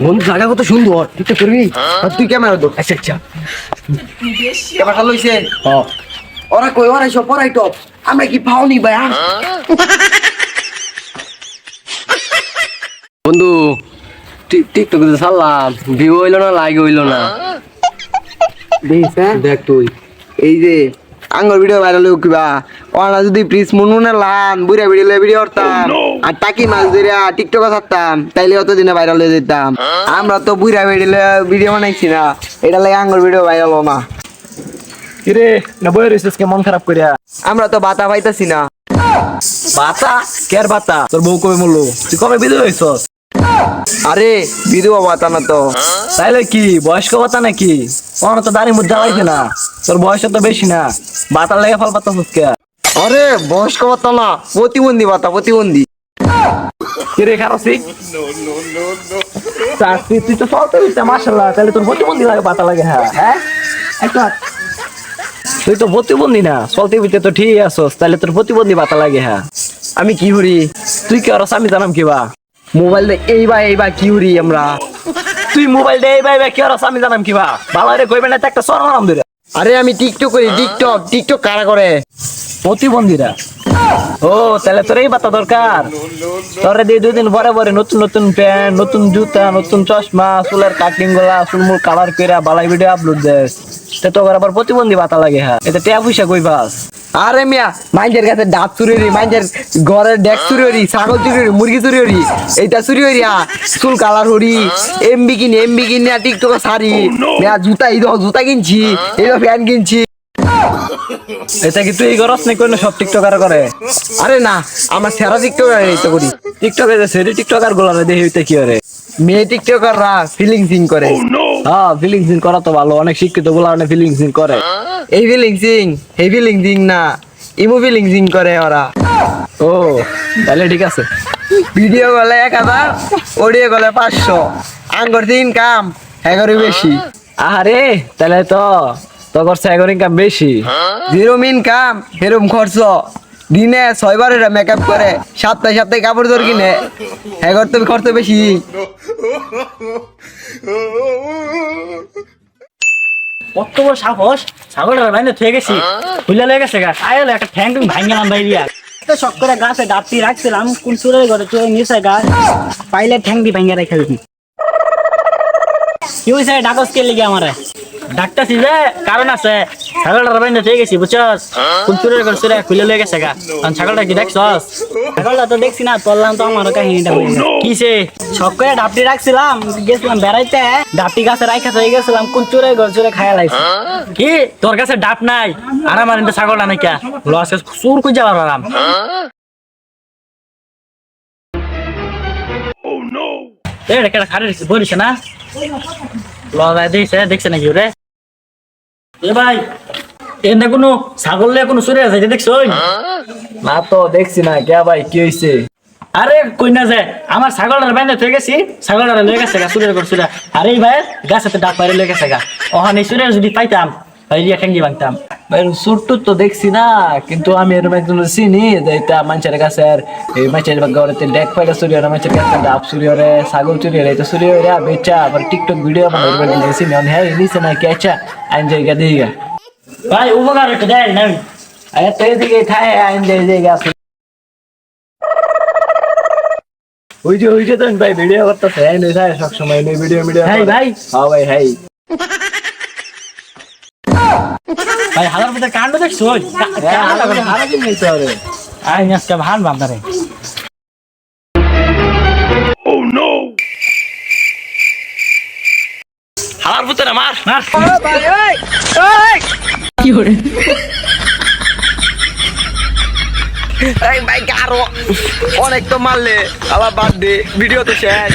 বন্ধু জায়গা কত সুন্দর। টিকটক করবি। আর তুই ক্যামেরা দো আচ্ছা আচ্ছা। ক্যামেরাটা লইছে হ ওরা কই ওরা সব পড়াই টপ আমরা কি পাওনি ভাই বন্ধু টিক- টিকটক তো ছাড়লাম। ভিউ হইল না লাইক হইল না। হ্যাঁ? দেখ তুই এই যে আঙ্গর ভিডিও ভাইরাল হোক কিবা। ওরা যদি প্রিস মনুনে লান বুড়া ভিডিও ভিডিও করতাম। আর টাকি মাছ ধরে টিকটক ছাড়তাম তাইলে অত দিনে ভাইরাল হয়ে যেতাম। আমরা তো বুড়া ভিডিও ভিডিও বানাইছি না। এটা লাগে আঙ্গর ভিডিও ভাইরাল না। কিরে না বই রইছিস কে মন খারাপ করিয়া? আমরা তো বাতা পাইতাছি না। বাতা? কের বাতা? তোর বউ কবে মরলো? তুই কবে বিদয় হইছস? আরে বিধবা বাতা না তো। তাইলে কি বয়স্ক বাতা নাকি? কোনো তো দাঁড়িয়ে মুদ্রা লাগছে না। তোর বয়স তো বেশি না। বাতার লেগে ফল পাতা কে আরে বয়স্ক বাতা না প্রতিবন্ধী বাতা প্রতিবন্ধী। কিরে খারাপি চাকরি তুই তো চলতে দিতে মাসাল্লাহ তাহলে তোর প্রতিবন্ধী লাগে বাতা লাগে হ্যাঁ? হ্যাঁ? একটা তুই তো প্রতিবন্ধী না চলতে বিতে তো ঠিক আছস। তাহলে তোর প্রতিবন্ধী বাতা লাগে হ্যাঁ? আমি কি করি? তুই কি আর আমি জানাম কিবা মোবাইল দে এই এইবা এইবা কি করি আমরা। তুই মোবাইল দে এই ভাই ভাই কি আর আমি জানাম কিবা বালা রে কইবে না একটা সর মারাম ধরে আরে আমি টিকটক করি টিকটক টিকটক কারা করে? প্রতিবন্ধীরা। ও তাহলে তোর এই বাতা দরকার। তোরে দিয়ে দুই দিন পরে পরে নতুন নতুন প্যান্ট নতুন জুতা নতুন চশমা চুলের কাটিংগুলা চুলমুল কালার কইরা বালাই ভিডিও আপলোড দেস তে তোর আবার প্রতিবন্ধী বাতা লাগে হ্যাঁ। এতে টিয়া পয়সা কই পাস আরে মিয়া মাইন্ডের কাছে ডাব চুরি হরি মাইন্ডের ঘরের ডেক চুরি হরি ছাগল চুরি হরি মুরগি চুরি হরি এইটা চুরি হরি আ চুল কালার হরি এমবি কিনি এমবি কিনি আর টিকটক সারি মিয়া জুতা এই জুতা কিনছি এই ফ্যান কিনছি। এটা কি তুই করস নি কোন সব টিকটকার করে? আরে না আমার সেরা টিকটক এই তো করি। টিকটকে যে সেরি টিকটকার গুলারে দেখি হইতে কি করে? মেয়ে টিকটকাররা ফিলিং সিং করে। হ্যাঁ ফিলিং সিন করা তো ভালো অনেক শিক্ষিতগুলা অনেক ফিলিং সিন করে। এই ফিলিং সিং এই ফিলিং সিং না ইমো ফিলিং সিং করে ওরা। ও তাহলে ঠিক আছে। ভিডিও গলে এক হাজার অডিও গলে পাঁচশো। আঙ্গর তিন কাম এগারো বেশি। আরে তাহলে তো তোর স্যাগর ইনকাম বেশি। জিরো মিন কাম খরচ। দিনে ছয়বার এটা মেকআপ করে, সপ্তাহে সপ্তাহে কাপড় ধর কিনে। এগার তো খরচ বেশি। কত বড় সাহস? ছাগলটা বাইরে থয়ে গেছি। খুলে লেগে গেছে গা। আয়লে একটা ঠ্যাং টুং ভাঙ গেলাম বাইরিয়া তো শখ করে গাছে ডাবটি রাখছিলাম, কোন চুরের ঘরে চুরে নিচে গাছ পাইলে ঠ্যাং দি ভাঙে রেখে দিবি। কি হয়েছে ডাকস কে লেগে আমারে? ডাকতেছি যে কারণ আছে। ছাগলটা বাইরে থয়ে গেছি বুঝছস? কোন চুরের ঘরে চুরে খুলে লেগে গেছে গা। কারণ ছাগলটা কি দেখছস? ছাগলটা তো দেখছি না তোরলাম তো আমার কাহিনীটা গেছে। কিসে শখ করে ডাবটি রাখছিলাম গেছিলাম বেড়াইতে। ডাবটি গাছে রাখা হয়ে গেছিলাম কোন চুরে ঘর চুরে খায়া লাগছে কি? তোর কাছে ডাব নাই? আর আমার এনতে ছাগল নাই লস সুর কই যাবার আরাম এ রে কেডা খারে বলিস না? লগাই দিছে দেখছে নাকি রে এ ভাই এনে কোনো ছাগল নিয়ে কোনো চুরে আছে দেখছ? না তো দেখছি না কে ভাই কি হইছে? আরে কই না যে আমার ছাগলটার বাইন্দা থয়ে গেছি ছাগলটার লয়ে গেছে গা চুরের করছিল আরে ভাই গাছেতে ডাক বাইরে লয়ে গেছে গা। এই চুরের যদি পাইতাম ভাই রিয়া ঠেঙ্গি ভাঙতাম। ভাই সুরটু তো দেখছি না কিন্তু আমি এরকম একজন চিনি যে এটা মানুষের কাছে আর এই মানুষের ঘরেতে ডেক পাইলে চুরি হরে মানুষের কাছে ডাব চুরি হরে ছাগল চুরি হরে এটা চুরি হরে বেচা আবার টিকটক ভিডিও বানাই এরকম চিনি অন হ্যাঁ নিছে না কেচা আইন জায়গা দিগা ভাই উপকার একটু দেয় না আরে তো এদিকে খায় আইন জায়গা ওই যে ওই যে তো ভাই ভিডিও করতেছে হ্যাঁ নেই থাকে সবসময় নেই ভিডিও ভিডিও হাই ভাই। হ্যাঁ ভাই হাই। ভাই হাজার মধ্যে কাণ্ড দেখছ? আই আজকে ভান বান্দারে হালার পুতরে মার। মার। এই ভাই কারও অনেক তো মারলে আবার বাদ দে। ভিডিও তো শেষ।